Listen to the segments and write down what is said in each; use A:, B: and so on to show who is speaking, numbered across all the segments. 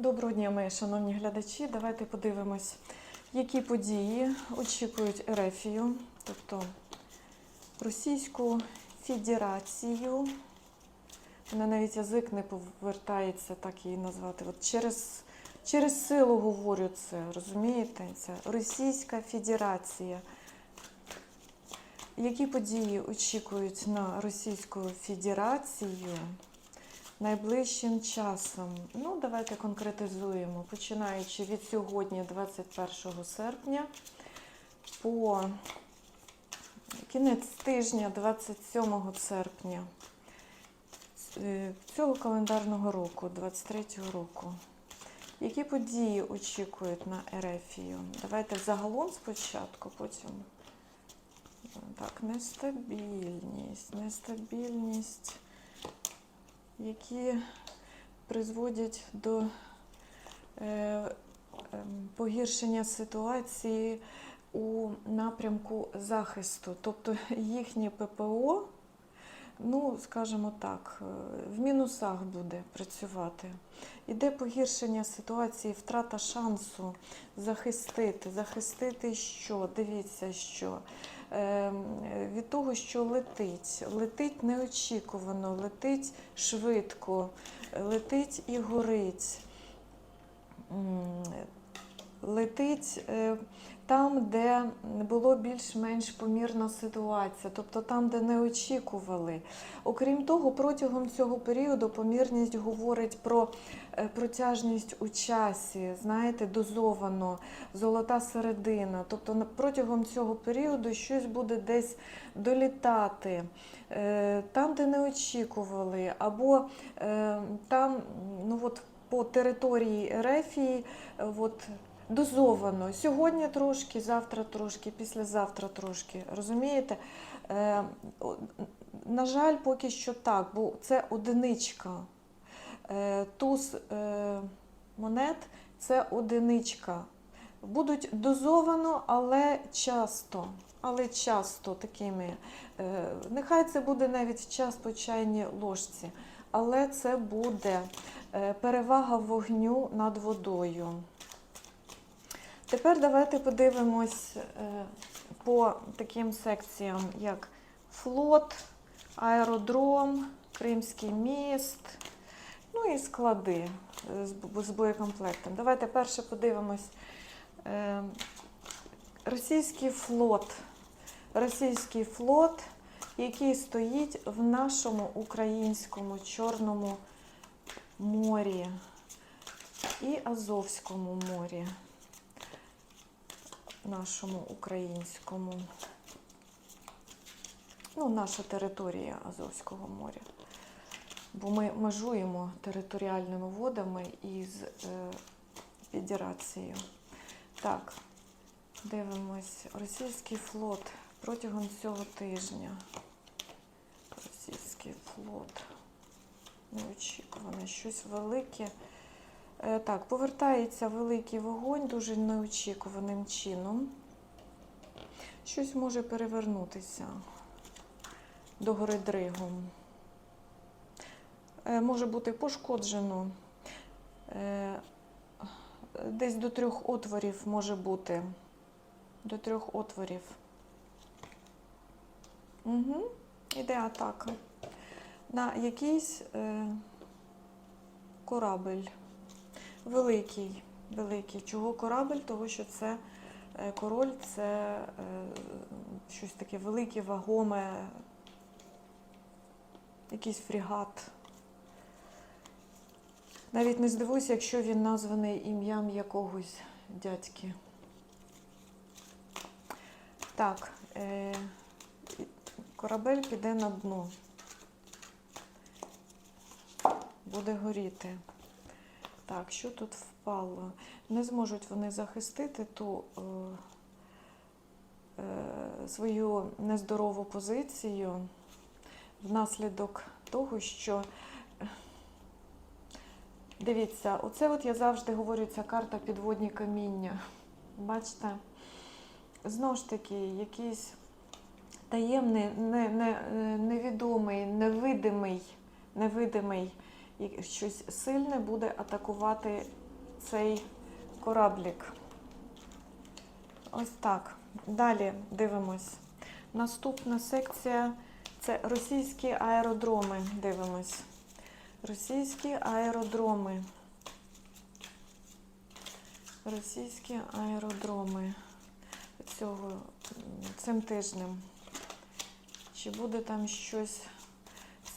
A: Доброго дня, мої шановні глядачі. Давайте подивимось, які події очікують Ерефію, тобто Російську Федерацію. Мене навіть язик не повертається так її назвати. От через, через силу говорю це, розумієте? Це Російська Федерація. Які події очікують на Російську Федерацію? Найближчим часом. Ну, давайте конкретизуємо, починаючи від сьогодні, 21 серпня, по кінець тижня, 27 серпня е, цього календарного року, 23 року. Які події очікують на Ерефію? Давайте загалом спочатку, потім. Так, нестабільність, нестабільність які призводять до е, ем, погіршення ситуації у напрямку захисту. Тобто їхнє ППО, ну, скажімо так, е, в мінусах буде працювати. Іде погіршення ситуації, втрата шансу захистити. Захистити що? Дивіться, що. Ем, від того, що летить. Летить неочікувано, летить швидко, летить і горить. Летить е, там, де було більш-менш помірна ситуація, тобто там, де не очікували. Окрім того, протягом цього періоду помірність говорить про е, протяжність у часі, знаєте, дозовано, золота середина. Тобто протягом цього періоду щось буде десь долітати, е, там, де не очікували, або там, ну от по території Ерефії, от, дозовано. Сьогодні трошки, завтра трошки, післязавтра трошки. Розумієте? Е, на жаль, поки що так, бо це одиничка. Е, туз е, монет це одиничка. Будуть дозовано, але часто. Але часто такими. Е, нехай це буде навіть час по чайній ложці, але це буде е, перевага вогню над водою. Тепер давайте подивимось е, по таким секціям, як флот, аеродром, Кримський міст, ну і склади з боєкомплектом. Давайте перше подивимось. е, Російський флот. Російський флот, який стоїть в нашому українському Чорному морі і Азовському морі нашому українському. Ну, наша територія Азовського моря. Бо ми межуємо територіальними водами із е, Федерацією. Так, дивимось. Російський флот протягом цього тижня. Російський флот. Неочікуване, щось велике. Е, Так, повертається великий вогонь дуже неочікуваним чином. Щось може перевернутися до гори Дригом. Е, Може бути пошкоджено. Е, Десь до трьох отворів може бути. До трьох отворів. Угу. Іде атака. На якийсь е, корабель. Великий, великий. Чого корабель? Того, що це е, король, це е, щось таке велике, вагоме, якийсь фрегат. Навіть не здивуюся, якщо він названий ім'ям якогось дядьки. Так, е, корабель піде на дно. Буде горіти. Так, що тут впало? Не зможуть вони захистити ту е, е, свою нездорову позицію внаслідок того, що е, дивіться, оце от я завжди говорю, ця карта підводні каміння. Бачите? Знову ж таки, якийсь таємний, не, не, е, невідомий, невидимий, невидимий і щось сильне буде атакувати цей кораблік. Ось так. Далі дивимось. Наступна секція це російські аеродроми. Дивимось. Російські аеродроми. Російські аеродроми цього цим тижнем. Чи буде там щось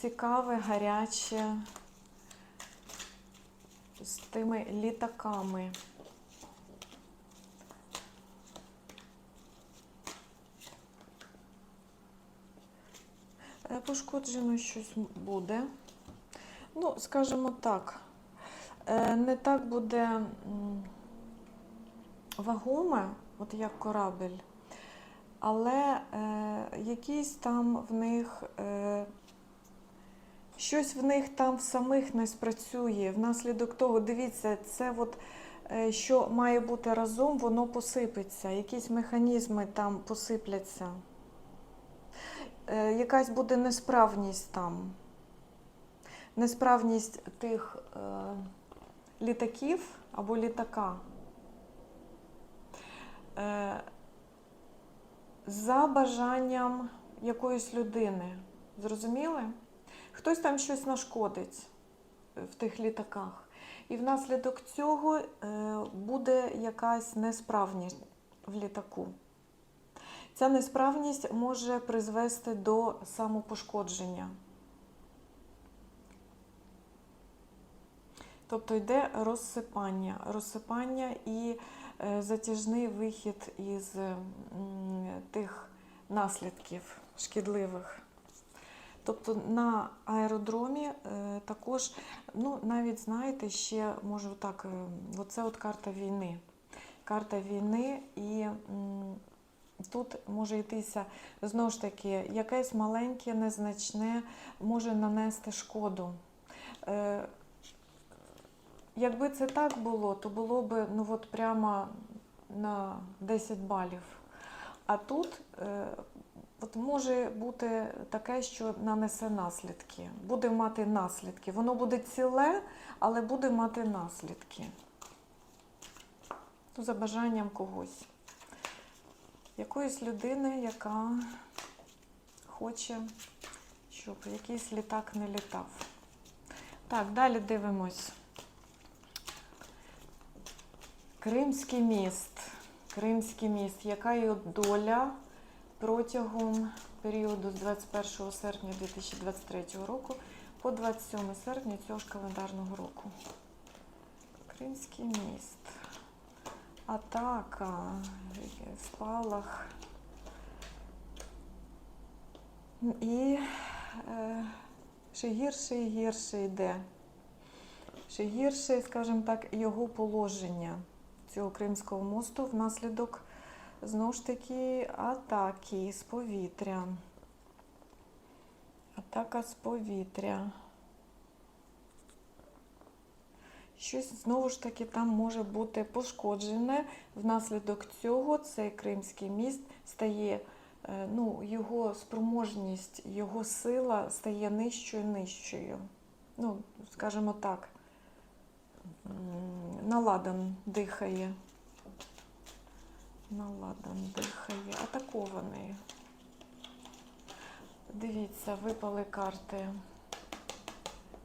A: цікаве, гаряче з тими літаками? Е, Пошкоджено щось буде. Ну, скажімо так, е, не так буде вагоме, от як корабель, але е, якісь там в них, щось в них там в самих не спрацює. Внаслідок того, дивіться, це от, е, що має бути разом, воно посипеться. Якісь механізми там посипляться. Е, якась буде несправність там. Несправність тих е, літаків або літака. Е, за бажанням якоїсь людини. Зрозуміли? Хтось там щось нашкодить в тих літаках. І внаслідок цього е, буде якась несправність в літаку. Ця несправність може призвести до самопошкодження. Тобто йде розсипання, розсипання і е, затяжний вихід із тих наслідків шкідливих. Тобто на аеродромі е, також, ну навіть знаєте, ще можу так, е, оце от карта війни. Карта війни, і тут може йтися знову ж таки якесь маленьке, незначне може нанести шкоду. Е, Якби це так було, то було б ну от прямо на 10 балів. А тут от може бути таке, що нанесе наслідки. Буде мати наслідки. Воно буде ціле, але буде мати наслідки. Ну, за бажанням когось. Якоїсь людини, яка хоче, щоб якийсь літак не літав. Так, далі дивимось. Кримський міст. Кримський міст. Яка його доля протягом періоду з 21 серпня 2023 року по 27 серпня цього ж календарного року? Кримський міст. Атака, спалах. І е, ще гірше і гірше йде. Ще гірше, скажімо так, його положення цього Кримського мосту внаслідок знову ж таки атаки з повітря. Атака з повітря. Щось знову ж таки там може бути пошкоджене. Внаслідок цього цей Кримський міст стає, е, ну, його спроможність, його сила стає нижчою нижчою. Ну, скажімо так, наладан дихає. Наладан дихає, атакований. Дивіться, випали карти.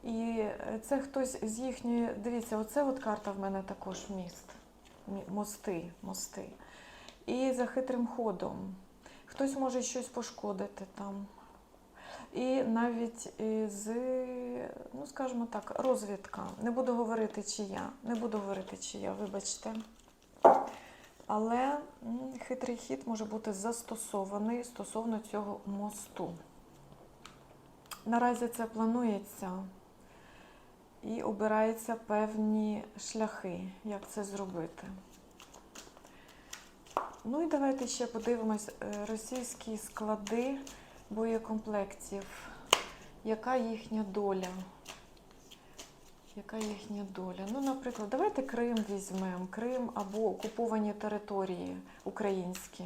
A: І це хтось з їхньої. Дивіться, оце от карта в мене також міст. Мости, мости. І за хитрим ходом. Хтось може щось пошкодити там. І навіть з, ну скажімо так, розвідка. Не буду говорити чия. Не буду говорити чия, вибачте. Але хитрий хід може бути застосований стосовно цього мосту. Наразі це планується і обираються певні шляхи, як це зробити. Ну і давайте ще подивимось е, російські склади боєкомплектів. Яка їхня доля? Яка їхня доля? Ну, наприклад, давайте Крим візьмемо, Крим або окуповані території українські,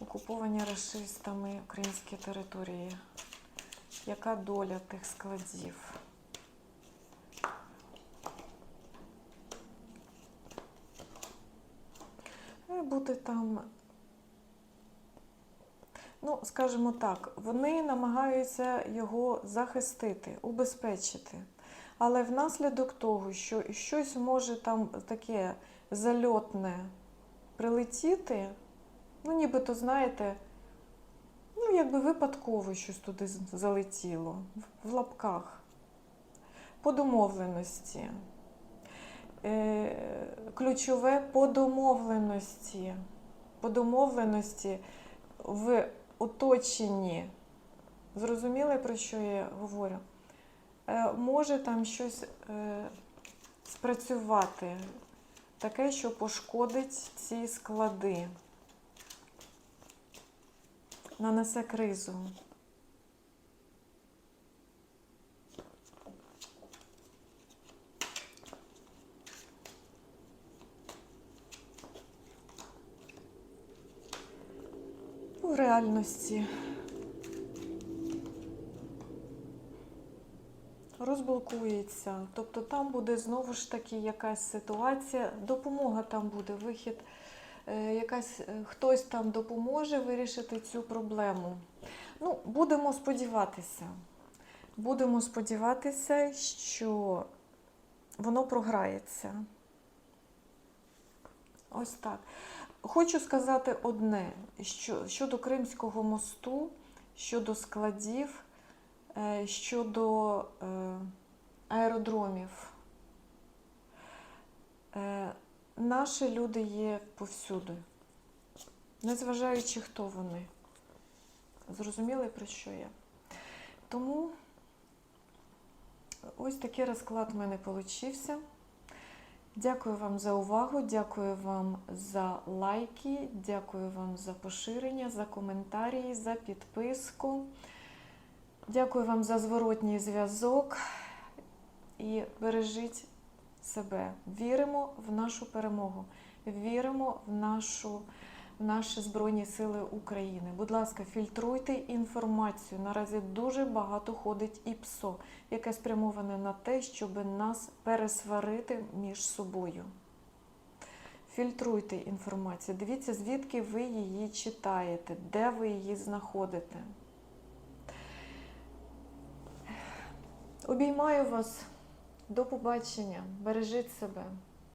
A: окуповані расистами українські території. Яка доля тих складів? Бути там. Ну, скажімо так, вони намагаються його захистити, убезпечити. Але внаслідок того, що щось може там таке зальотне прилетіти, ну, нібито, знаєте, ну, якби випадково щось туди залетіло, в- лапках, по домовленості. Е, Ключове по домовленості. По домовленості в оточенні. Зрозуміли, про що я говорю? Е, Може там щось е, спрацювати, таке, що пошкодить ці склади, нанесе кризу. У реальності. Розблокується. Тобто там буде знову ж таки якась ситуація, допомога там буде, вихід, е, якась, е, хтось там допоможе вирішити цю проблему. Ну, будемо сподіватися. Будемо сподіватися, що воно програється. Ось так. Хочу сказати одне, що щодо Кримського мосту, щодо складів, щодо е, аеродромів. Е, Наші люди є повсюди, незважаючи, хто вони. Зрозуміли, про що я? Тому ось такий розклад в мене получився. Дякую вам за увагу, дякую вам за лайки, дякую вам за поширення, за коментарі, за підписку. Дякую вам за зворотній зв'язок і бережіть себе. Віримо в нашу перемогу, віримо в, нашу, в наші Збройні Сили України. Будь ласка, фільтруйте інформацію. Наразі дуже багато ходить і ПСО, яке спрямоване на те, щоб нас пересварити між собою. Фільтруйте інформацію. Дивіться, звідки ви її читаєте, де ви її знаходите. Обіймаю вас. До побачення. Бережіть себе.